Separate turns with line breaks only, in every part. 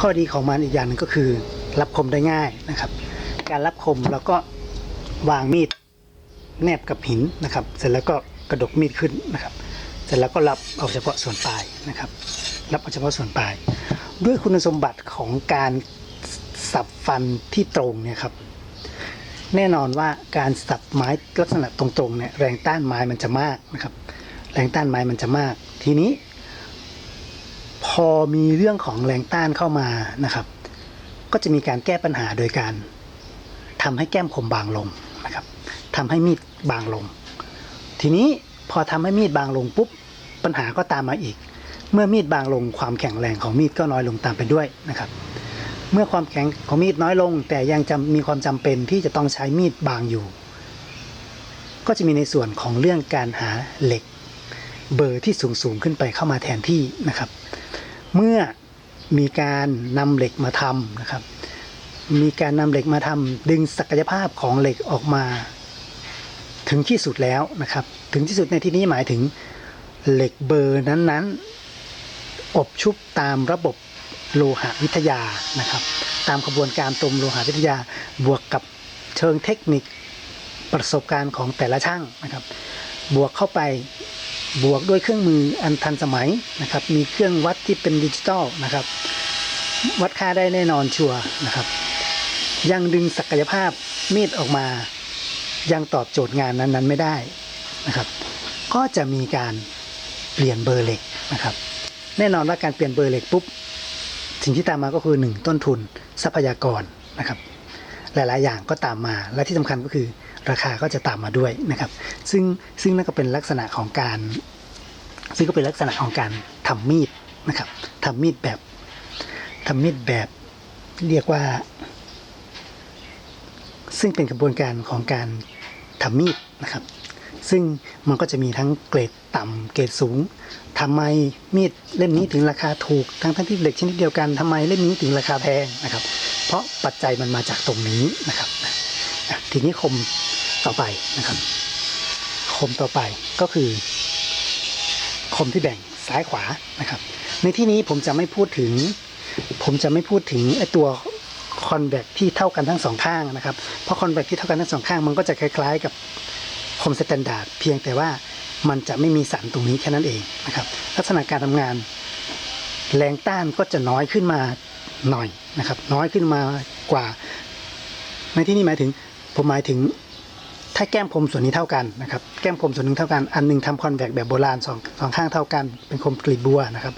ข้อดีของมันอีกอย่างหนึ่งก็คือ รับคมได้ง่ายนะครับ การรับคมแล้วก็วางมีดแนบกับหินนะครับ เสร็จแล้วก็กระดกมีดขึ้นนะครับ เสร็จแล้วก็รับเอาเฉพาะส่วนปลายนะครับ รับเอาเฉพาะส่วนปลาย ด้วยคุณสมบัติของการสับฟันที่ตรงเนี่ยครับ แน่นอนว่าการสับไม้ลักษณะตรงๆเนี่ยแรงต้านไม้มันจะมากนะครับ แรงต้านไม้มันจะมาก ทีนี้ อมีเรื่องของแรงต้านเข้ามานะครับ ก็จะมีการแก้ปัญหาโดยการทำให้แก้มคมบางลงนะครับทำให้มีดบางลง ทีนี้พอทำให้มีดบางลงปุ๊บปัญหาก็ตามมาอีก เมื่อมีดบางลงความแข็งแรงของมีดก็น้อยลงตามไปด้วยนะครับ เมื่อความแข็งของมีดน้อยลง แต่ยังจำมีความจำเป็นที่จะต้องใช้มีดบางอยู่ ก็จะมีในส่วนของเรื่องการหาเหล็ก เบอร์ที่สูงสูงขึ้นไปเข้ามาแทนที่นะครับ เมื่อมีการนำเหล็กมาทำนะครับ มีการนำเหล็กมาทำดึงศักยภาพของเหล็กออกมา ถึงที่สุดแล้วนะครับ ถึงที่สุดในที่นี้หมายถึงเหล็กเบอร์นั้นๆ อบชุบตามระบบโลหะวิทยานะครับ ตามกระบวนการตมโลหะวิทยาบวกกับเชิงเทคนิคประสบการณ์ของแต่ละช่างนะครับ บวกเข้าไป บวกด้วยเครื่องมืออันทันสมัยนะครับ มีเครื่องวัดที่เป็นดิจิตอลนะครับ วัดค่าได้แน่นอนชัวร์นะครับ ยังดึงศักยภาพมีดออกมา ยังตอบโจทย์งานนั้นๆไม่ได้นะครับ ก็จะมีการเปลี่ยนเบอร์เหล็กนะครับ แน่นอนว่าการเปลี่ยนเบอร์เหล็กปุ๊บสิ่งที่ตามมาก็คือ 1 ต้นทุนทรัพยากรนะครับ หลายๆ อย่างก็ตามมาและที่สำคัญก็คือ ราคาก็จะตามมาด้วยนะครับ ซึ่งซึ่งนั่นก็เป็นลักษณะของการ ซึ่งก็เป็นลักษณะของการทำมีดนะครับทำมีดแบบทำมีดแบบเรียกว่า ซึ่งเป็นกระบวนการของการทำมีดนะครับ ซึ่งมันก็จะมีทั้งเกรดต่ำเกรดสูงทำไมมีดเล่มนี้ถึงราคาถูกทั้งทั้งที่เหล็กชนิดเดียวกันทำไมเล่มนี้ถึงราคาแพงนะครับ เพราะปัจจัยมันมาจากตรงนี้นะครับทีนี้คม ต่อไปนะครับคมต่อไปก็คือคมที่แบ่งซ้ายขวานะครับ ในที่นี้ผมจะไม่พูดถึง ผมจะไม่พูดถึงไอตัวคอนแวคที่เท่ากันทั้งสองข้างนะครับ เพราะคอนแวคที่เท่ากันทั้งสองข้างมันก็จะคล้ายๆกับคมสแตนดาร์ดเพียงแต่ว่ามันจะไม่มีสันตรงนี้แค่นั้นเองนะครับ ลักษณะการทำงาน แรงต้านก็จะน้อยขึ้นมาหน่อยนะครับ น้อยขึ้นมากว่า ในที่นี้หมายถึงผมหมายถึง ถ้าแก้มคมส่วนนี้เท่ากันนะครับ แก้มคมส่วนหนึ่งเท่ากัน อันหนึงทำคอนแวคแบบโบราณสองสองข้างเท่ากัน เป็นคมกรีบบัวนะครับ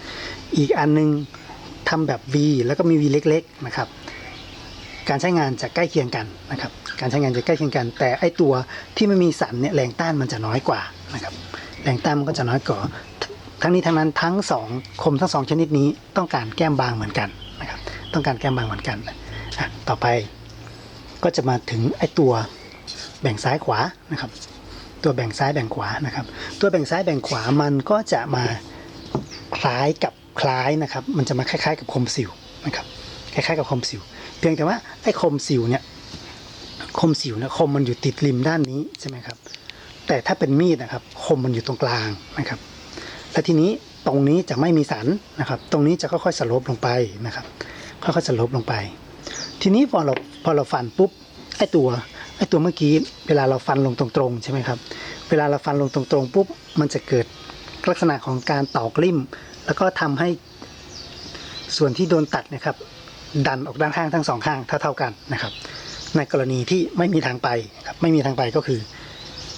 อีกอันหนึงทำแบบ V แล้วก็มี V เล็กๆนะครับ การใช้งานจะใกล้เคียงกันนะครับ การใช้งานจะใกล้เคียงกัน แต่ไอตัวที่ไม่มีสันเนี่ยแรงต้านมันจะน้อยกว่านะครับ แรงต้านมันก็จะน้อยกว่า ทั้งนี้ทั้งนั้นทั้งสองคมทั้งสองชนิดนี้ต้องการแก้มบางเหมือนกันนะครับ ต้องการแก้มบางเหมือนกัน ต่อไปก็จะมาถึงไอตัว แบ่งซ้ายขวานะครับ ตัวแบ่งซ้ายแบ่งขวานะครับ ตัวแบ่งซ้ายแบ่งขวามันก็จะมาคล้ายกับคล้ายนะครับ มันจะมาคล้ายๆกับคมสิวนะครับ คล้ายๆกับคมสิว เพียงแต่ว่าไอ้คมสิวเนี่ยคมสิวนี่ยคมมันอยู่ติดริมด้านนี้ใช่ไหมครับ แต่ถ้าเป็นมีดนะครับ คมมันอยู่ตรงกลางนะครับ และทีนี้ตรงนี้จะไม่มีสันนะครับ ตรงนี้จะค่อยๆสลปลงไปนะครับ ค่อยๆสลปลงไป ทีนี้พอเราพอเราฟันปุ๊บไอ้ตัว ไอ้ตัวเมื่อกี้เวลาเราฟันลงตรงๆใช่ไหมครับ เวลาเราฟันลงตรงๆปุ๊บมันจะเกิดลักษณะของการตอกลิ่ม แล้วก็ทำให้ส่วนที่โดนตัดนะครับ ดันออกด้านข้างทั้งสองข้างเท่าๆกันนะครับ ในกรณีที่ไม่มีทางไปครับไม่มีทางไปก็คือ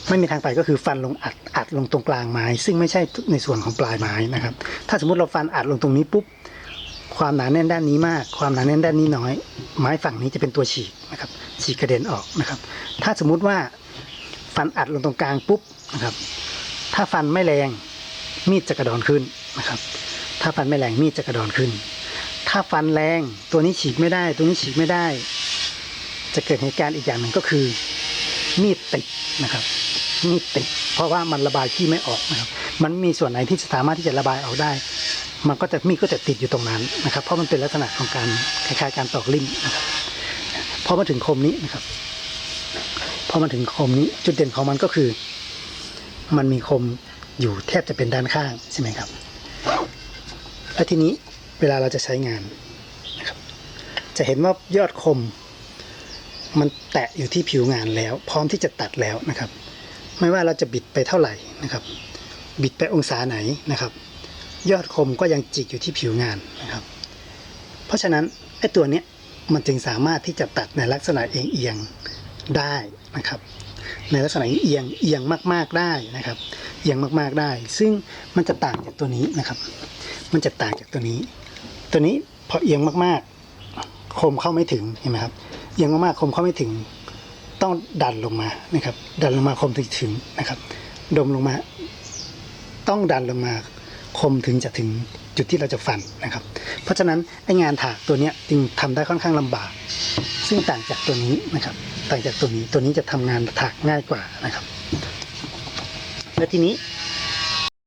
ไม่มีทางไปก็คือฟันลงอัดอัดลงตรงกลางไม้ ซึ่งไม่ใช่ในส่วนของปลายไม้นะครับ ถ้าสมมติเราฟันอัดลงตรงนี้ปุ๊บความหนาแน่นด้านนี้มาก ความหนาแน่นด้านนี้น้อย ไม้ฝั่งนี้จะเป็นตัวฉีกนะครับ ฉีกกระเด็นออกนะครับ ถ้าสมมุติว่าฟันอัดลงตรงกลางปุ๊บนะครับ ถ้าฟันไม่แรงมีดจะกระดอนขึ้นนะครับ ถ้าฟันไม่แรงมีดจะกระดอนขึ้น ถ้าฟันแรงตัวนี้ฉีกไม่ได้ ตัวนี้ฉีกไม่ได้ จะเกิดเหตุการณ์อีกอย่างหนึ่งก็คือ มีดติดนะครับมีดติดเพราะว่ามันระบายขี้ไม่ออกนะครับ มันมีส่วนไหนที่จะสามารถที่จะระบายออกได้ มันก็จะมีดก็จะติดอยู่ตรงนั้นนะครับ เพราะมันเป็นลักษณะของการคล้ายๆการตอกลิ่มนะครับ อมาถึงคมนี้นะครับพอมาถึงคมนี้จุดเด่นของมันก็คือ มันมีคมอยู่แทบจะเป็นด้านข้างใช่ไหมครับ และทีนี้เวลาเราจะใช้งานนะครับ จะเห็นว่ายอดคม มันแตะอยู่ที่ผิวงานแล้ว พร้อมที่จะตัดแล้วนะครับ ไม่ว่าเราจะบิดไปเท่าไหร่นะครับ บิดไปองศาไหนนะครับ ยอดคมก็ยังจิกอยู่ที่ผิวงานนะครับ เพราะฉะนั้นไอ้ตัวเนี้ย มันจึงสามารถที่จะตัดในลักษณะเอียงๆได้นะครับ ในลักษณะเอียงเอียงมากๆได้นะครับ เอียงมากๆได้ ซึ่งมันจะต่างจากตัวนี้นะครับ มันจะต่างจากตัวนี้ ตัวนี้พอเอียงมากๆ คมเข้าไม่ถึงเห็นไหมครับเอียงมากๆคมเข้าไม่ถึง ต้องดันลงมานะครับ ดันลงมาคมถึงถึงนะครับ ดมลงมา ต้องดันลงมา คมถึงจะถึงจุดที่เราจะฟันนะครับ เพราะฉะนั้นไอ้งานถากตัวนี้จึงทำได้ค่อนข้างลำบาก ซึ่งต่างจากตัวนี้นะครับ ต่างจากตัวนี้ตัวนี้จะทำงานถากง่ายกว่านะครับ และทีนี้